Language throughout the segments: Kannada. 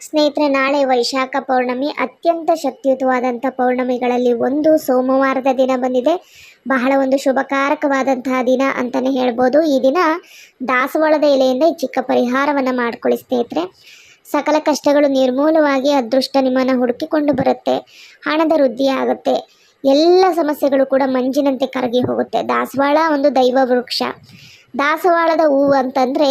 ಸ್ನೇಹಿತರೆ, ನಾಳೆ ವೈಶಾಖ ಪೌರ್ಣಮಿ. ಅತ್ಯಂತ ಶಕ್ತಿಯುತವಾದಂಥ ಪೌರ್ಣಮಿಗಳಲ್ಲಿ ಒಂದು ಸೋಮವಾರದ ದಿನ ಬಂದಿದೆ. ಬಹಳ ಒಂದು ಶುಭಕಾರಕವಾದಂತಹ ದಿನ ಅಂತಲೇ ಹೇಳ್ಬೋದು. ಈ ದಿನ ದಾಸವಾಳದ ಎಲೆಯಿಂದ ಈ ಚಿಕ್ಕ ಪರಿಹಾರವನ್ನು ಮಾಡ್ಕೊಳ್ಳಿ ಸ್ನೇಹಿತರೆ. ಸಕಲ ಕಷ್ಟಗಳು ನಿರ್ಮೂಲವಾಗಿ ಅದೃಷ್ಟ ನಿಮ್ಮನ್ನು ಹುಡುಕಿಕೊಂಡು ಬರುತ್ತೆ. ಹಣದ ವೃದ್ಧಿ ಆಗುತ್ತೆ. ಎಲ್ಲ ಸಮಸ್ಯೆಗಳು ಕೂಡ ಮಂಜಿನಂತೆ ಕರಗಿ ಹೋಗುತ್ತೆ. ದಾಸವಾಳ ಒಂದು ದೈವ ವೃಕ್ಷ. ದಾಸವಾಳದ ಹೂವು ಅಂತಂದರೆ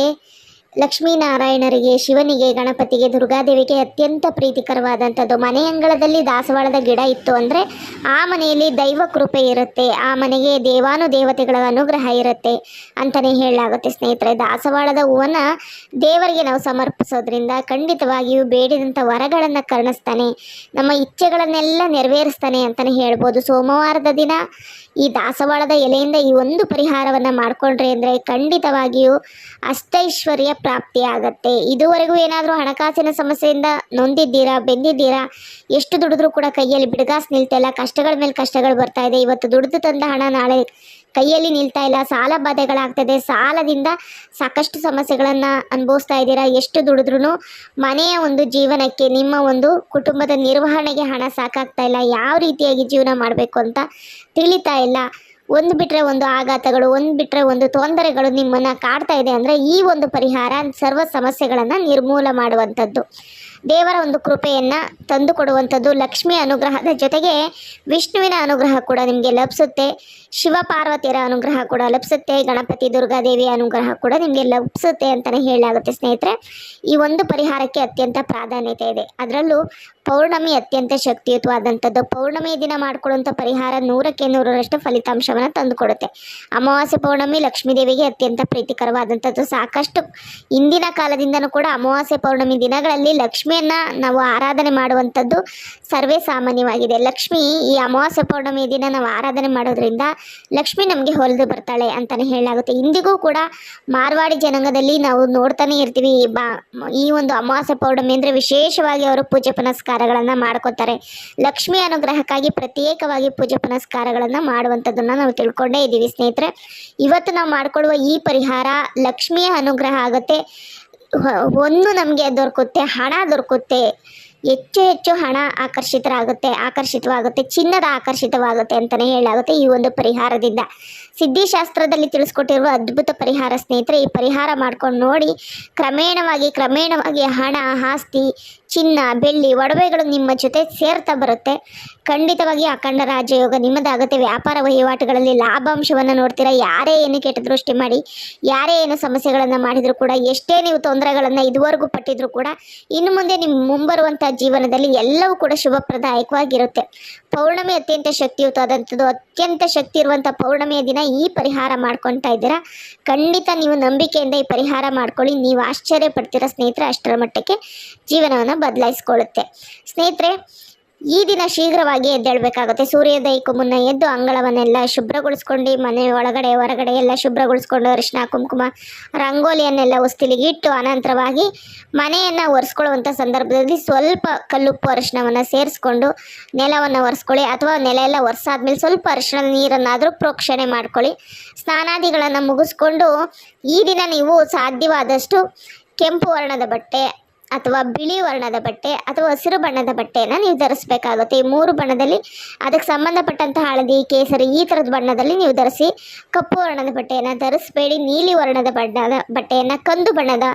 ಲಕ್ಷ್ಮೀನಾರಾಯಣರಿಗೆ, ಶಿವನಿಗೆ, ಗಣಪತಿಗೆ, ದುರ್ಗಾದೇವಿಗೆ ಅತ್ಯಂತ ಪ್ರೀತಿಕರವಾದಂಥದ್ದು. ಮನೆ ಅಂಗಳದಲ್ಲಿ ದಾಸವಾಳದ ಗಿಡ ಇತ್ತು ಅಂದರೆ ಆ ಮನೆಯಲ್ಲಿ ದೈವ ಕೃಪೆ ಇರುತ್ತೆ. ಆ ಮನೆಗೆ ದೇವಾನು ದೇವತೆಗಳ ಅನುಗ್ರಹ ಇರುತ್ತೆ ಅಂತಲೇ ಹೇಳಲಾಗುತ್ತೆ ಸ್ನೇಹಿತರೆ. ದಾಸವಾಳದ ಹೂವನ್ನು ದೇವರಿಗೆ ನಾವು ಸಮರ್ಪಿಸೋದ್ರಿಂದ ಖಂಡಿತವಾಗಿಯೂ ಬೇಡಿದಂಥ ವರಗಳನ್ನು ಕರ್ಣಿಸ್ತಾನೆ. ನಮ್ಮ ಇಚ್ಛೆಗಳನ್ನೆಲ್ಲ ನೆರವೇರಿಸ್ತಾನೆ ಅಂತಲೇ ಹೇಳ್ಬೋದು. ಸೋಮವಾರದ ದಿನ ಈ ದಾಸವಾಳದ ಎಲೆಯಿಂದ ಈ ಒಂದು ಪರಿಹಾರವನ್ನು ಮಾಡಿಕೊಂಡ್ರೆ ಅಂದರೆ ಖಂಡಿತವಾಗಿಯೂ ಅಷ್ಟೈಶ್ವರ್ಯ ಪ್ರಾಪ್ತಿ ಆಗುತ್ತೆ. ಇದುವರೆಗೂ ಏನಾದರೂ ಹಣಕಾಸಿನ ಸಮಸ್ಯೆಯಿಂದ ನೊಂದಿದ್ದೀರಾ, ಬೆಂದಿದ್ದೀರಾ? ಎಷ್ಟು ದುಡಿದ್ರೂ ಕೂಡ ಕೈಯಲ್ಲಿ ಬಿಡುಗಾಸ್ ನಿಲ್ತಾ ಇಲ್ಲ. ಕಷ್ಟಗಳ ಮೇಲೆ ಕಷ್ಟಗಳು ಬರ್ತಾ ಇದೆ. ಇವತ್ತು ದುಡಿದು ತಂದ ಹಣ ನಾಳೆ ಕೈಯಲ್ಲಿ ನಿಲ್ತಾ ಇಲ್ಲ. ಸಾಲ ಬಾಧೆಗಳಾಗ್ತದೆ. ಸಾಲದಿಂದ ಸಾಕಷ್ಟು ಸಮಸ್ಯೆಗಳನ್ನು ಅನುಭವಿಸ್ತಾ ಇದ್ದೀರಾ? ಎಷ್ಟು ದುಡಿದ್ರೂ ಮನೆಯ ಒಂದು ಜೀವನಕ್ಕೆ, ನಿಮ್ಮ ಒಂದು ಕುಟುಂಬದ ನಿರ್ವಹಣೆಗೆ ಹಣ ಸಾಕಾಗ್ತಾ ಇಲ್ಲ. ಯಾವ ರೀತಿಯಾಗಿ ಜೀವನ ಮಾಡಬೇಕು ಅಂತ ತಿಳಿತಾ ಇಲ್ಲ. ಒಂದು ಬಿಟ್ಟರೆ ಒಂದು ಆಘಾತಗಳು, ಒಂದು ಬಿಟ್ಟರೆ ಒಂದು ತೊಂದರೆಗಳು ನಿಮ್ಮನ್ನು ಕಾಡ್ತಾ ಇದೆ ಅಂದರೆ ಈ ಒಂದು ಪರಿಹಾರ ಸರ್ವ ಸಮಸ್ಯೆಗಳನ್ನು ನಿರ್ಮೂಲ ಮಾಡುವಂಥದ್ದು. ದೇವರ ಒಂದು ಕೃಪೆಯನ್ನು ತಂದುಕೊಡುವಂಥದ್ದು ಲಕ್ಷ್ಮಿ ಅನುಗ್ರಹದ ಜೊತೆಗೆ ವಿಷ್ಣುವಿನ ಅನುಗ್ರಹ ಕೂಡ ನಿಮಗೆ ಲಭಿಸುತ್ತೆ. ಶಿವ ಪಾರ್ವತಿಯರ ಅನುಗ್ರಹ ಕೂಡ ಲಭಿಸುತ್ತೆ. ಗಣಪತಿ ದುರ್ಗಾದೇವಿಯ ಅನುಗ್ರಹ ಕೂಡ ನಿಮಗೆ ಲಭಿಸುತ್ತೆ ಅಂತಲೇ ಹೇಳಲಾಗುತ್ತೆ ಸ್ನೇಹಿತರೆ. ಈ ಒಂದು ಪರಿಹಾರಕ್ಕೆ ಅತ್ಯಂತ ಪ್ರಾಧಾನ್ಯತೆ ಇದೆ. ಅದರಲ್ಲೂ ಪೌರ್ಣಮಿ ಅತ್ಯಂತ ಶಕ್ತಿಯುತವಾದಂಥದ್ದು. ಪೌರ್ಣಮಿ ದಿನ ಮಾಡಿಕೊಳ್ಳುವಂಥ ಪರಿಹಾರ ನೂರಕ್ಕೆ ನೂರರಷ್ಟು ಫಲಿತಾಂಶವನ್ನು ತಂದುಕೊಡುತ್ತೆ. ಅಮಾವಾಸ್ಯೆ ಪೌರ್ಣಮಿ ಲಕ್ಷ್ಮೀದೇವಿಗೆ ಅತ್ಯಂತ ಪ್ರೀತಿಕರವಾದಂಥದ್ದು. ಸಾಕಷ್ಟು ಇಂದಿನ ಕಾಲದಿಂದನೂ ಕೂಡ ಅಮಾವಾಸ್ಯೆ ಪೌರ್ಣಮಿ ದಿನಗಳಲ್ಲಿ ಲಕ್ಷ್ಮಿಯನ್ನು ನಾವು ಆರಾಧನೆ ಮಾಡುವಂಥದ್ದು ಸರ್ವೇ ಸಾಮಾನ್ಯವಾಗಿದೆ. ಲಕ್ಷ್ಮಿ, ಈ ಅಮಾವಾಸ್ಯೆ ಪೌರ್ಣಮಿ ದಿನ ನಾವು ಆರಾಧನೆ ಮಾಡೋದ್ರಿಂದ ಲಕ್ಷ್ಮಿ ನಮಗೆ ಹೊಲಿದು ಬರ್ತಾಳೆ ಅಂತಲೇ ಹೇಳಲಾಗುತ್ತೆ. ಇಂದಿಗೂ ಕೂಡ ಮಾರ್ವಾಡಿ ಜನಾಂಗದಲ್ಲಿ ನಾವು ನೋಡ್ತಾನೆ ಇರ್ತೀವಿ. ಈ ಒಂದು ಅಮಾವಾಸ್ಯೆ ಪೌರ್ಣಮಿ ಅಂದರೆ ವಿಶೇಷವಾಗಿ ಅವರು ಪೂಜೆ ಪುನಸ್ಕಾರಗಳನ್ನು ಮಾಡ್ಕೋತಾರೆ. ಲಕ್ಷ್ಮಿ ಅನುಗ್ರಹಕ್ಕಾಗಿ ಪ್ರತ್ಯೇಕವಾಗಿ ಪೂಜೆ ಪುನಸ್ಕಾರಗಳನ್ನು ಮಾಡುವಂಥದ್ದನ್ನು ನಾವು ತಿಳ್ಕೊಂಡೇ ಇದ್ದೀವಿ ಸ್ನೇಹಿತರೆ. ಇವತ್ತು ನಾವು ಮಾಡಿಕೊಳ್ಳುವ ಈ ಪರಿಹಾರ ಲಕ್ಷ್ಮಿಯ ಅನುಗ್ರಹ ಆಗುತ್ತೆ. ಒಂದು ನಮಗೆ ದೊರಕುತ್ತೆ, ಹಣ ದೊರಕುತ್ತೆ. ಹೆಚ್ಚು ಹೆಚ್ಚು ಹಣ ಆಕರ್ಷಿತರಾಗುತ್ತೆ, ಆಕರ್ಷಿತವಾಗುತ್ತೆ, ಚಿನ್ನದ ಆಕರ್ಷಿತವಾಗುತ್ತೆ ಅಂತಲೇ ಹೇಳಲಾಗುತ್ತೆ ಈ ಒಂದು ಪರಿಹಾರದಿಂದ. ಸಿದ್ಧಿಶಾಸ್ತ್ರದಲ್ಲಿ ತಿಳಿಸ್ಕೊಟ್ಟಿರುವ ಅದ್ಭುತ ಪರಿಹಾರ ಸ್ನೇಹಿತರೆ, ಈ ಪರಿಹಾರ ಮಾಡ್ಕೊಂಡು ನೋಡಿ, ಕ್ರಮೇಣವಾಗಿ ಕ್ರಮೇಣವಾಗಿ ಹಣ, ಆಸ್ತಿ ಚಿನ್ನ, ಬೆಳ್ಳಿ, ಒಡವೆಗಳು ನಿಮ್ಮ ಜೊತೆ ಸೇರ್ತಾ ಬರುತ್ತೆ. ಖಂಡಿತವಾಗಿ ಅಖಂಡ ರಾಜಯೋಗ ನಿಮ್ಮದಾಗುತ್ತೆ. ವ್ಯಾಪಾರ ವಹಿವಾಟುಗಳಲ್ಲಿ ಲಾಭಾಂಶವನ್ನು ನೋಡ್ತೀರಾ? ಯಾರೇ ಏನು ಕೆಟ್ಟ ದೃಷ್ಟಿ ಮಾಡಿ, ಯಾರೇ ಏನು ಸಮಸ್ಯೆಗಳನ್ನು ಮಾಡಿದರೂ ಕೂಡ, ಎಷ್ಟೇ ನೀವು ತೊಂದರೆಗಳನ್ನು ಇದುವರೆಗೂ ಪಟ್ಟಿದ್ರು ಕೂಡ, ಇನ್ನು ಮುಂದೆ ನಿಮ್ಮ ಮುಂಬರುವಂಥ ಜೀವನದಲ್ಲಿ ಎಲ್ಲವೂ ಕೂಡ ಶುಭಪ್ರದಾಯಕವಾಗಿರುತ್ತೆ. ಪೌರ್ಣಮಿ ಅತ್ಯಂತ ಶಕ್ತಿಯುತವಾದಂಥದ್ದು, ಅತ್ಯಂತ ಶಕ್ತಿ ಇರುವಂಥ ಪೌರ್ಣಮಿಯ ದಿನ ಈ ಪರಿಹಾರ ಮಾಡ್ಕೊತಾ ಇದ್ದೀರಾ? ಖಂಡಿತ ನೀವು ನಂಬಿಕೆಯಿಂದ ಈ ಪರಿಹಾರ ಮಾಡ್ಕೊಳ್ಳಿ. ನೀವು ಆಶ್ಚರ್ಯ ಪಡ್ತೀರಾ ಸ್ನೇಹಿತರೆ ಅಷ್ಟರ ಮಟ್ಟಕ್ಕೆ ಜೀವನವನ್ನು ಬದಲಾಯಿಸ್ಕೊಳ್ಳುತ್ತೆ. ಸ್ನೇಹಿತರೆ, ಈ ದಿನ ಶೀಘ್ರವಾಗಿ ಎದ್ದೇಳಬೇಕಾಗುತ್ತೆ. ಸೂರ್ಯೋದಯಕ್ಕೂ ಮುನ್ನ ಎದ್ದು ಅಂಗಳವನ್ನೆಲ್ಲ ಶುಭ್ರಗೊಳಿಸ್ಕೊಂಡು, ಮನೆ ಒಳಗಡೆ, ಹೊರಗಡೆ ಎಲ್ಲ ಶುಭ್ರಗೊಳಿಸ್ಕೊಂಡು ಅರಿಶಿನ ಕುಂಕುಮ, ರಂಗೋಲಿಯನ್ನೆಲ್ಲ ಹೊಸ್ತಿಲಿಗೆ ಇಟ್ಟು ಅನಂತರವಾಗಿ ಮನೆಯನ್ನು ಒರೆಸ್ಕೊಳ್ಳುವಂಥ ಸಂದರ್ಭದಲ್ಲಿ ಸ್ವಲ್ಪ ಕಲ್ಲುಪ್ಪು ಅರಿಶಿನವನ್ನು ಸೇರಿಸ್ಕೊಂಡು, ನೆಲವನ್ನು ಒರೆಸ್ಕೊಳ್ಳಿ ಅಥವಾ ನೆಲ ಎಲ್ಲ ಒರೆಸಾದ್ಮೇಲೆ ಸ್ವಲ್ಪ ಅರಿಶಿನ ನೀರನ್ನಾದರೂ ಪ್ರೋಕ್ಷಣೆ ಮಾಡ್ಕೊಳ್ಳಿ. ಸ್ನಾನಾದಿಗಳನ್ನು ಮುಗಿಸ್ಕೊಂಡು, ಈ ದಿನ ನೀವು ಸಾಧ್ಯವಾದಷ್ಟು ಕೆಂಪು ವರ್ಣದ ಬಟ್ಟೆ ಅಥವಾ ಬಿಳಿ ವರ್ಣದ ಬಟ್ಟೆ ಅಥವಾ ಹಸಿರು ಬಣ್ಣದ ಬಟ್ಟೆಯನ್ನು ನೀವು ಧರಿಸಬೇಕಾಗುತ್ತೆ. ಈ ಮೂರು ಬಣ್ಣದಲ್ಲಿ ಅದಕ್ಕೆ ಸಂಬಂಧಪಟ್ಟಂತಹ ಹಳದಿ, ಕೇಸರಿ ಈ ಥರದ ಬಣ್ಣದಲ್ಲಿ ನೀವು ಧರಿಸಿ ಕಪ್ಪು ವರ್ಣದ ಬಟ್ಟೆಯನ್ನು ಧರಿಸಬೇಡಿ, ನೀಲಿ ವರ್ಣದ ಬಣ್ಣದ ಬಟ್ಟೆಯನ್ನು ಕಂದು ಬಣ್ಣದ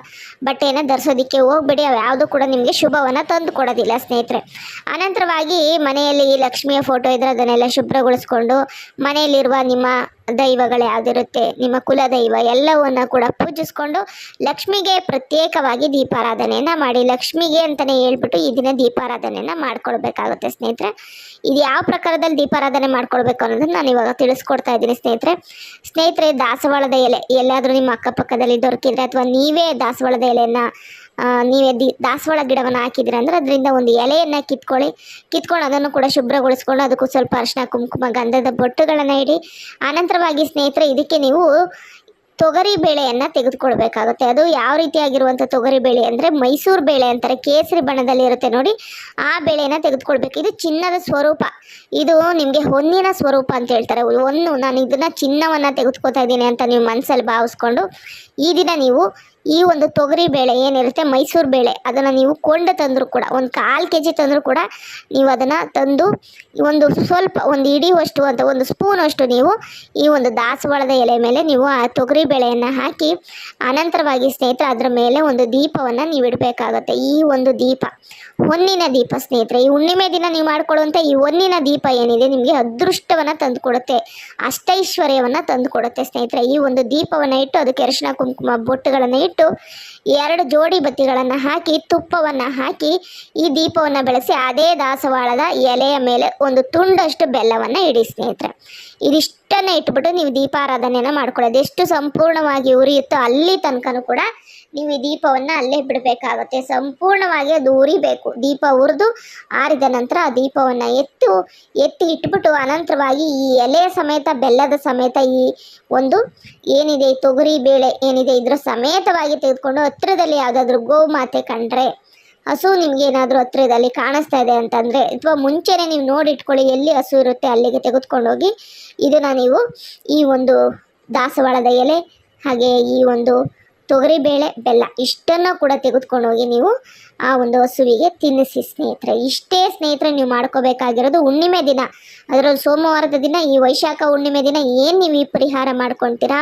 ಬಟ್ಟೆಯನ್ನು ಧರಿಸೋದಕ್ಕೆ ಹೋಗಬೇಡಿ. ಅವು ಯಾವುದೂ ಕೂಡ ನಿಮಗೆ ಶುಭವನ್ನು ತಂದು ಕೊಡೋದಿಲ್ಲ ಸ್ನೇಹಿತರೆ. ಅನಂತರವಾಗಿ ಮನೆಯಲ್ಲಿ ಲಕ್ಷ್ಮಿಯ ಫೋಟೋ ಇದ್ದರೆ ಅದನ್ನೆಲ್ಲ ಶುಭ್ರಗೊಳಿಸ್ಕೊಂಡು ಮನೆಯಲ್ಲಿರುವ ನಿಮ್ಮ ದೈವಗಳು ಯಾವುದಿರುತ್ತೆ ನಿಮ್ಮ ಕುಲದೈವ ಎಲ್ಲವನ್ನು ಕೂಡ ಪೂಜಿಸ್ಕೊಂಡು ಲಕ್ಷ್ಮಿಗೆ ಪ್ರತ್ಯೇಕವಾಗಿ ದೀಪಾರಾಧನೆಯನ್ನು ಮಾಡಿ. ಲಕ್ಷ್ಮಿಗೆ ಅಂತಲೇ ಹೇಳ್ಬಿಟ್ಟು ಈ ದಿನ ದೀಪಾರಾಧನೆಯನ್ನು ಮಾಡ್ಕೊಳ್ಬೇಕಾಗುತ್ತೆ ಸ್ನೇಹಿತರೆ. ಇದು ಯಾವ ಪ್ರಕಾರದಲ್ಲಿ ದೀಪಾರಾಧನೆ ಮಾಡ್ಕೊಳ್ಬೇಕು ಅನ್ನೋದನ್ನು ನಾನು ಇವಾಗ ತಿಳಿಸ್ಕೊಡ್ತಾ ಇದ್ದೀನಿ ಸ್ನೇಹಿತರೆ. ಸ್ನೇಹಿತರೆ, ದಾಸವಾಳದ ಎಲೆ. ಎಲ್ಲಾದರೂ ನಿಮ್ಮ ಅಕ್ಕಪಕ್ಕದಲ್ಲಿ ದೊರಕಿದ್ರೆ ಅಥವಾ ನೀವೇ ದಾಸವಾಳದ ಎಲೆಯನ್ನು ನೀವೇ ದಿ ದಾಸವಾಳ ಗಿಡವನ್ನು ಹಾಕಿದ್ದೀರ ಅಂದರೆ ಅದರಿಂದ ಒಂದು ಎಲೆಯನ್ನು ಕಿತ್ಕೊಳ್ಳಿ. ಕಿತ್ಕೊಂಡು ಅದನ್ನು ಕೂಡ ಶುಭ್ರಗೊಳಿಸ್ಕೊಂಡು ಅದಕ್ಕೂ ಸ್ವಲ್ಪ ಅರಿಶಿನ ಕುಂಕುಮ, ಗಂಧದ ಬೊಟ್ಟುಗಳನ್ನು ಇಡಿ. ಆನಂತರವಾಗಿ ಸ್ನೇಹಿತರೆ, ಇದಕ್ಕೆ ನೀವು ತೊಗರಿ ಬೇಳೆಯನ್ನು ತೆಗೆದುಕೊಳ್ಬೇಕಾಗುತ್ತೆ. ಅದು ಯಾವ ರೀತಿಯಾಗಿರುವಂಥ ತೊಗರಿ ಬೇಳೆ ಅಂದರೆ ಮೈಸೂರು ಬೇಳೆ ಅಂತಾರೆ. ಕೇಸರಿ ಬಣ್ಣದಲ್ಲಿ ಇರುತ್ತೆ ನೋಡಿ. ಆ ಬೇಳೆಯನ್ನು ತೆಗೆದುಕೊಳ್ಬೇಕು. ಇದು ಚಿನ್ನದ ಸ್ವರೂಪ. ಇದು ನಿಮಗೆ ಹೊನ್ನಿನ ಸ್ವರೂಪ ಅಂತ ಹೇಳ್ತಾರೆ. ಒಂದು ನಾನು ಇದನ್ನು ಚಿನ್ನವನ್ನು ತೆಗೆದುಕೊತಾ ಇದ್ದೀನಿ ಅಂತ ನೀವು ಮನಸ್ಸಲ್ಲಿ ಭಾವಿಸ್ಕೊಂಡು ಈ ದಿನ ನೀವು ಈ ಒಂದು ತೊಗರಿ ಬೇಳೆ ಏನಿರುತ್ತೆ, ಮೈಸೂರು ಬೇಳೆ, ಅದನ್ನು ನೀವು ಕೊಂಡು ತಂದರೂ ಕೂಡ, ಒಂದು ಕಾಲು ಕೆ ಜಿ ತಂದರೂ ಕೂಡ ನೀವು ಅದನ್ನು ತಂದು ಒಂದು ಸ್ವಲ್ಪ ಒಂದು ಹಿಡಿಯುವಷ್ಟು ಅಂತ ಒಂದು ಸ್ಪೂನಷ್ಟು ನೀವು ಈ ಒಂದು ದಾಸವಾಳದ ಎಲೆ ಮೇಲೆ ನೀವು ಆ ತೊಗರಿ ಬೇಳೆಯನ್ನು ಹಾಕಿ, ಅನಂತರವಾಗಿ ಸ್ನೇಹಿತರೆ ಅದರ ಮೇಲೆ ಒಂದು ದೀಪವನ್ನು ನೀವು ಇಡಬೇಕಾಗತ್ತೆ. ಈ ಒಂದು ದೀಪ, ಹೊನ್ನಿನ ದೀಪ ಸ್ನೇಹಿತರೆ, ಈ ಹುಣ್ಣಿಮೆ ದಿನ ನೀವು ಮಾಡಿಕೊಳ್ಳುವಂಥ ಈ ಹೊನ್ನಿನ ದೀಪ ಏನಿದೆ ನಿಮಗೆ ಅದೃಷ್ಟವನ್ನು ತಂದುಕೊಡುತ್ತೆ, ಅಷ್ಟೈಶ್ವರ್ಯವನ್ನು ತಂದುಕೊಡುತ್ತೆ ಸ್ನೇಹಿತರೆ. ಈ ಒಂದು ದೀಪವನ್ನು ಇಟ್ಟು ಅದಕ್ಕೆ ಅರಿಶಿನ ಕುಂಕುಮ ಬೊಟ್ಟುಗಳನ್ನು ಇಟ್ಟು ಎರಡು ಜೋಡಿ ಬತ್ತಿಗಳನ್ನು ಹಾಕಿ, ತುಪ್ಪವನ್ನು ಹಾಕಿ ಈ ದೀಪವನ್ನು ಬೆಳೆಸಿ ಅದೇ ದಾಸವಾಳದ ಎಲೆಯ ಮೇಲೆ ಒಂದು ತುಂಡಷ್ಟು ಬೆಲ್ಲವನ್ನು ಇಡಿ ಸ್ನೇಹಿತರೆ. ಇದಿಷ್ಟನ್ನು ಇಟ್ಬಿಟ್ಟು ನೀವು ದೀಪಾರಾಧನೆಯನ್ನು ಮಾಡ್ಕೊಳ್ಳೋದು. ಎಷ್ಟು ಸಂಪೂರ್ಣವಾಗಿ ಉರಿಯುತ್ತೋ ಅಲ್ಲಿ ತನಕನೂ ಕೂಡ ನೀವು ಈ ದೀಪವನ್ನು ಅಲ್ಲೇ ಬಿಡಬೇಕಾಗುತ್ತೆ. ಸಂಪೂರ್ಣವಾಗಿ ಅದು ಉರಿಬೇಕು ದೀಪ ಉರಿದು ಆರಿದ ನಂತರ ಆ ದೀಪವನ್ನು ಎತ್ತು, ಎತ್ತಿ ಇಟ್ಬಿಟ್ಟು ಅನಂತರವಾಗಿ ಈ ಎಲೆಯ ಸಮೇತ, ಬೆಲ್ಲದ ಸಮೇತ ಈ ಒಂದು ಏನಿದೆ, ತೊಗರಿ ಬೇಳೆ ಏನಿದೆ ಇದರ ಸಮೇತವಾಗಿ ತೆಗೆದುಕೊಂಡು ಹತ್ತಿರದಲ್ಲಿ ಯಾವುದಾದ್ರೂ ಗೋಮಾತೆ ಕಂಡ್ರೆ, ಹಸು ನಿಮ್ಗೆ ಏನಾದರೂ ಹತ್ರದಲ್ಲಿ ಕಾಣಿಸ್ತಾ ಇದೆ ಅಂತಂದರೆ ಅಥವಾ ಮುಂಚೆನೇ ನೀವು ನೋಡಿಟ್ಕೊಳ್ಳಿ ಎಲ್ಲಿ ಹಸು ಇರುತ್ತೆ ಅಲ್ಲಿಗೆ ತೆಗೆದುಕೊಂಡೋಗಿ, ಇದನ್ನು ನೀವು ಈ ಒಂದು ದಾಸವಾಳದ ಎಲೆ ಹಾಗೆ ಈ ಒಂದು ತೊಗರಿಬೇಳೆ ಬೆಲ್ಲ, ಇಷ್ಟನ್ನು ಕೂಡ ತೆಗೆದುಕೊಂಡು ಹೋಗಿ ನೀವು ಆ ಒಂದು ಹಸುವಿಗೆ ತಿನ್ನಿಸಿ ಸ್ನೇಹಿತರೆ. ಇಷ್ಟೇ ಸ್ನೇಹಿತರೆ, ನೀವು ಮಾಡ್ಕೋಬೇಕಾಗಿರೋದು ಹುಣ್ಣಿಮೆ ದಿನ. ಅದರಲ್ಲಿ ಸೋಮವಾರದ ದಿನ, ಈ ವೈಶಾಖ ಹುಣ್ಣಿಮೆ ದಿನ, ಏನು ನೀವು ಈ ಪರಿಹಾರ ಮಾಡ್ಕೊಳ್ತೀರಾ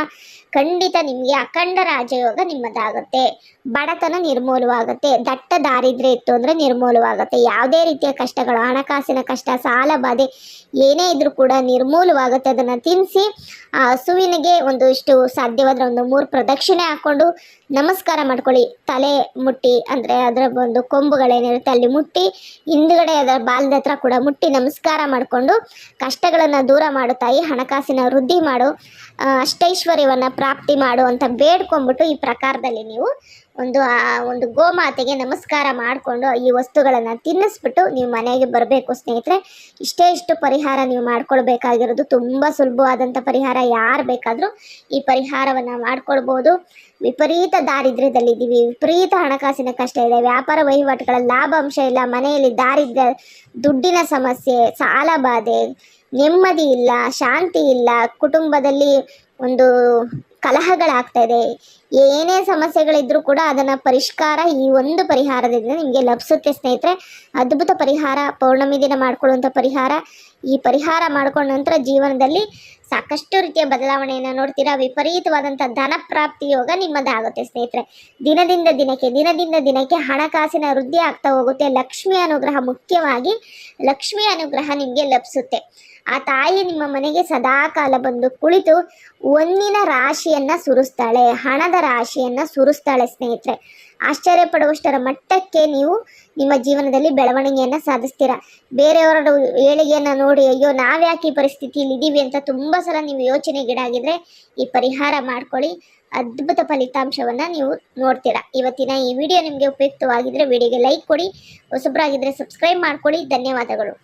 ಖಂಡಿತ ನಿಮಗೆ ಅಖಂಡ ರಾಜಯೋಗ ನಿಮ್ಮದಾಗುತ್ತೆ. ಬಡತನ ನಿರ್ಮೂಲವಾಗುತ್ತೆ. ದಟ್ಟ ದಾರಿದ್ರ್ಯ ಇತ್ತು ಅಂದರೆ ನಿರ್ಮೂಲವಾಗುತ್ತೆ. ಯಾವುದೇ ರೀತಿಯ ಕಷ್ಟಗಳು, ಹಣಕಾಸಿನ ಕಷ್ಟ, ಸಾಲ ಬಾಧೆ ಏನೇ ಇದ್ರೂ ಕೂಡ ನಿರ್ಮೂಲವಾಗುತ್ತೆ. ಅದನ್ನು ತಿನ್ನಿಸಿ ಆ, ಹಸುವಿನಿಗೆ ಒಂದು ಇಷ್ಟು ಸಾಧ್ಯವಾದ್ರೆ ಒಂದು ಮೂರು ಪ್ರದಕ್ಷಿಣೆ ಹಾಕ್ಕೊಂಡು ನಮಸ್ಕಾರ ಮಾಡ್ಕೊಳ್ಳಿ. ತಲೆ ಮುಟ್ಟಿ ಅಂದರೆ ಅದರ ಒಂದು ಕೊಂಬುಗಳೇನಿರುತ್ತೆ, ಅಲ್ಲಿ ಮುಟ್ಟಿ ಹಿಂದುಗಡೆ ಅದರ ಬಾಲದ ಹತ್ರ ಕೂಡ ಮುಟ್ಟಿ ನಮಸ್ಕಾರ ಮಾಡಿಕೊಂಡು ಕಷ್ಟಗಳನ್ನು ದೂರ ಮಾಡು ತಾಯಿ ಹಣಕಾಸಿನ ವೃದ್ಧಿ ಮಾಡು ಅಷ್ಟೈಶ್ವರ್ಯವನ್ನು ಪ್ರಾಪ್ತಿ ಮಾಡು ಅಂತ ಬೇಡ್ಕೊಂಬಿಟ್ಟು ಈ ಪ್ರಕಾರದಲ್ಲಿ ನೀವು ಒಂದು, ಆ, ಒಂದು ಗೋಮಾತೆಗೆ ನಮಸ್ಕಾರ ಮಾಡಿಕೊಂಡು ಈ ವಸ್ತುಗಳನ್ನು ತಿನ್ನಿಸ್ಬಿಟ್ಟು ನೀವು ಮನೆಗೆ ಬರಬೇಕು ಸ್ನೇಹಿತರೆ. ಇಷ್ಟೇ ಇಷ್ಟು ಪರಿಹಾರ ನೀವು ಮಾಡ್ಕೊಳ್ಬೇಕಾಗಿರೋದು. ತುಂಬ ಸುಲಭವಾದಂಥ ಪರಿಹಾರ. ಯಾರು ಬೇಕಾದರೂ ಈ ಪರಿಹಾರವನ್ನು ಮಾಡ್ಕೊಳ್ಬೋದು. ವಿಪರೀತ ದಾರಿದ್ರ್ಯದಲ್ಲಿದ್ದೀವಿ. ವಿಪರೀತ ಹಣಕಾಸಿನ ಕಷ್ಟ ಇದೆ. ವ್ಯಾಪಾರ ವಹಿವಾಟುಗಳ ಲಾಭಾಂಶ ಇಲ್ಲ. ಮನೆಯಲ್ಲಿ ದಾರಿದ್ರ್ಯ, ದುಡ್ಡಿನ ಸಮಸ್ಯೆ, ಸಾಲ ಬಾಧೆ, ನೆಮ್ಮದಿ ಇಲ್ಲ, ಶಾಂತಿ ಇಲ್ಲ, ಕುಟುಂಬದಲ್ಲಿ ಒಂದು ಕಲಹಗಳಾಗ್ತಾ ಇದೆ. ಏನೇ ಸಮಸ್ಯೆಗಳಿದ್ರೂ ಕೂಡ ಅದನ್ನು ಪರಿಷ್ಕಾರ ಈ ಒಂದು ಪರಿಹಾರದಿಂದ ನಿಮಗೆ ಲಭಿಸುತ್ತೆ ಸ್ನೇಹಿತರೆ. ಅದ್ಭುತ ಪರಿಹಾರ, ಪೌರ್ಣಮಿ ದಿನ ಮಾಡ್ಕೊಳ್ಳುವಂಥ ಪರಿಹಾರ. ಈ ಪರಿಹಾರ ಮಾಡ್ಕೊಂಡ ನಂತರ ಜೀವನದಲ್ಲಿ ಸಾಕಷ್ಟು ರೀತಿಯ ಬದಲಾವಣೆಯನ್ನು ನೋಡ್ತೀರಾ? ವಿಪರೀತವಾದಂಥ ಧನ ಪ್ರಾಪ್ತಿ ಯೋಗ ನಿಮ್ಮದಾಗುತ್ತೆ ಸ್ನೇಹಿತರೆ. ದಿನದಿಂದ ದಿನಕ್ಕೆ ದಿನದಿಂದ ದಿನಕ್ಕೆ ಹಣಕಾಸಿನ ವೃದ್ಧಿ ಆಗ್ತಾ ಹೋಗುತ್ತೆ. ಲಕ್ಷ್ಮಿ ಅನುಗ್ರಹ ಮುಖ್ಯವಾಗಿ ಲಕ್ಷ್ಮಿ ಅನುಗ್ರಹ ನಿಮಗೆ ಲಭಿಸುತ್ತೆ. ಆ ತಾಯಿ ನಿಮ್ಮ ಮನೆಗೆ ಸದಾಕಾಲ ಬಂದು ಕುಳಿತು ಒಂದಿನ ರಾಶಿಯನ್ನ ಸುರಿಸ್ತಾಳೆ. ಹಣದ ರಾಶಿಯನ್ನ ಸುರಿಸ್ತಾಳೆ ಸ್ನೇಹಿತರೆ. ಆಶ್ಚರ್ಯ ಪಡುವಷ್ಟರ ಮಟ್ಟಕ್ಕೆ ನೀವು ನಿಮ್ಮ ಜೀವನದಲ್ಲಿ ಬೆಳವಣಿಗೆಯನ್ನು ಸಾಧಿಸ್ತೀರಾ? ಬೇರೆಯವರ ಏಳಿಗೆಯನ್ನು ನೋಡಿ, ಅಯ್ಯೋ, ನಾವ್ಯಾಕೆ ಈ ಪರಿಸ್ಥಿತಿಯಲ್ಲಿ ಇದ್ದೀವಿ ಅಂತ ತುಂಬ ಸಲ ನೀವು ಯೋಚನೆಗೀಡಾಗಿದ್ರೆ ಈ ಪರಿಹಾರ ಮಾಡ್ಕೊಳ್ಳಿ. ಅದ್ಭುತ ಫಲಿತಾಂಶವನ್ನು ನೀವು ನೋಡ್ತೀರಾ. ಇವತ್ತಿನ ಈ ವಿಡಿಯೋ ನಿಮಗೆ ಉಪಯುಕ್ತವಾಗಿದ್ದರೆ ವಿಡಿಯೋಗೆ ಲೈಕ್ ಕೊಡಿ ಹೊಸಬ್ರಾಗಿದ್ದರೆ ಸಬ್ಸ್ಕ್ರೈಬ್ ಮಾಡ್ಕೊಳ್ಳಿ. ಧನ್ಯವಾದಗಳು.